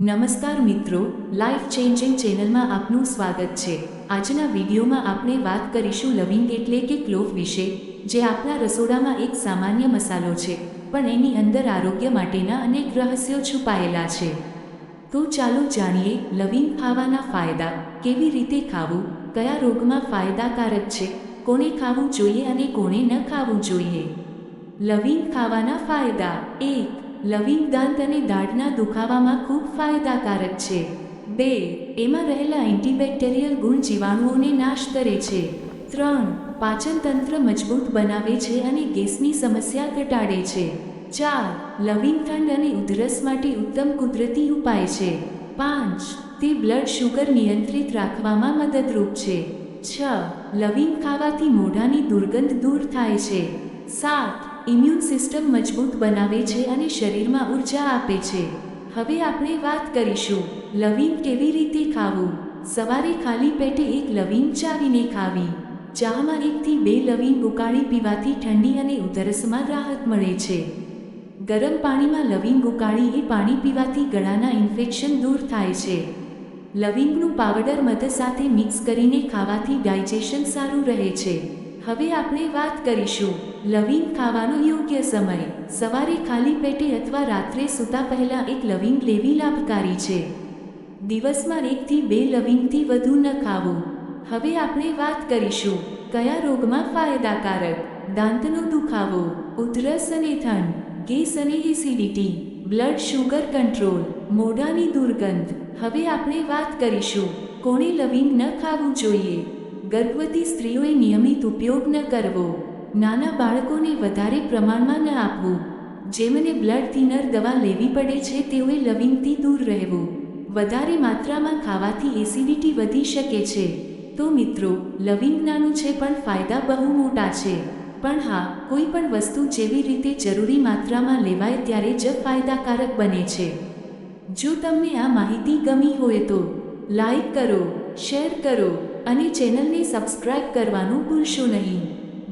નમસ્કાર મિત્રો life changing ચેનલમાં આપનું સ્વાગત છે. આજના વિડીયોમાં આપણે વાત કરીશું લવિંગ એટલે કે ક્લોવ વિશે, જે આપણા રસોડામાં એક સામાન્ય મસાલો છે, પણ એની અંદર આરોગ્ય માટેના અનેક રહસ્યો છુપાયેલા છે. તો ચાલો જાણીએ લવિંગ ખાવાના ફાયદા, કેવી રીતે ખાવું, કયા રોગમાં ફાયદાકારક છે કોને ખાવું જોઈએ અને કોને ન ખાવું જોઈએ. લવિંગ ખાવાના ફાયદા, એક લવિંગ દાંત અને દાઢના દુખાવામાં ખૂબ ફાયદાકારક છે. બે, એમાં રહેલા એન્ટીબેક્ટેરિયલ ગુણ જીવાણુઓને નાશ કરે છે. ત્રણ પાચન તંત્ર મજબૂત બનાવે છે અને ગેસની સમસ્યા ઘટાડે છે. ચાર, લવિંગ ઠંડ અને ઉધરસ માટે ઉત્તમ કુદરતી ઉપાય છે. પાંચ, તે બ્લડ શુગર નિયંત્રિત રાખવામાં મદદરૂપ છે. છ, લવિંગ ખાવાથી મોઢાની દુર્ગંધ દૂર થાય છે. સાત ઇમ્યુન સિસ્ટમ મજબૂત બનાવે છે અને શરીરમાં ઊર્જા આપે છે. હવે આપણે વાત કરીશું, લવિંગ કેવી રીતે ખાવું? સવારે ખાલી પેટે એક લવિંગ ચાવીને ખાવી. ચામાં એકથી બે લવિંગ ઉકાળી પીવાથી ઠંડી અને ઉધરસમાં રાહત મળે છે. ગરમ પાણીમાં લવિંગ ઉકાળી એ પાણી પીવાથી ગળાના ઇન્ફેક્શન દૂર થાય છે. લવિંગનું પાવડર મધ સાથે મિક્સ કરીને ખાવાથી ડાયજેશન સારું રહે છે. હવે આપણે વાત કરીશું લવિંગ ખાવાનો યોગ્ય સમય. સવારે ખાલી પેટે અથવા રાત્રે સૂતા પહેલાં એક લવિંગ લેવી લાભકારી છે. દિવસમાં એકથી બે લવિંગથી વધુ ન ખાવું. હવે આપણે વાત કરીશું કયા રોગમાં ફાયદાકારક? દાંતનો દુખાવો, ઉધરસ અને ઠંડ ગેસ અને એસિડિટી, બ્લડ શુગર કંટ્રોલ, મોઢાની દુર્ગંધ. હવે આપણે વાત કરીશું કોણે લવિંગ ન ખાવું જોઈએ? ગર્ભવતી સ્ત્રીઓએ નિયમિત ઉપયોગ ન કરવો. નાના બાળકોને વધારે પ્રમાણમાં ન આપવું. જેમને બ્લડ થિનર દવા લેવી પડે છે, તેઓએ લવિંગથી દૂર રહેવું. વધારે માત્રામાં ખાવાથી એસિડિટી વધી શકે છે. તો મિત્રો, લવિંગ નાનું છે, પણ ફાયદા બહુ મોટા છે. પણ હા, કોઈ પણ વસ્તુ જેવી રીતે જરૂરી માત્રામાં લેવાય ત્યારે જ ફાયદાકારક બને છે. જો તમને આ માહિતી ગમી હોય તો લાઈક કરો શેર કરો અને ચેનલને સબસ્ક્રાઇબ કરવાનું ભૂલશો નહીં.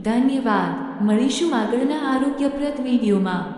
ધન્યવાદ. મળીશું આગળના આરોગ્યપ્રદ વિડીયોમાં.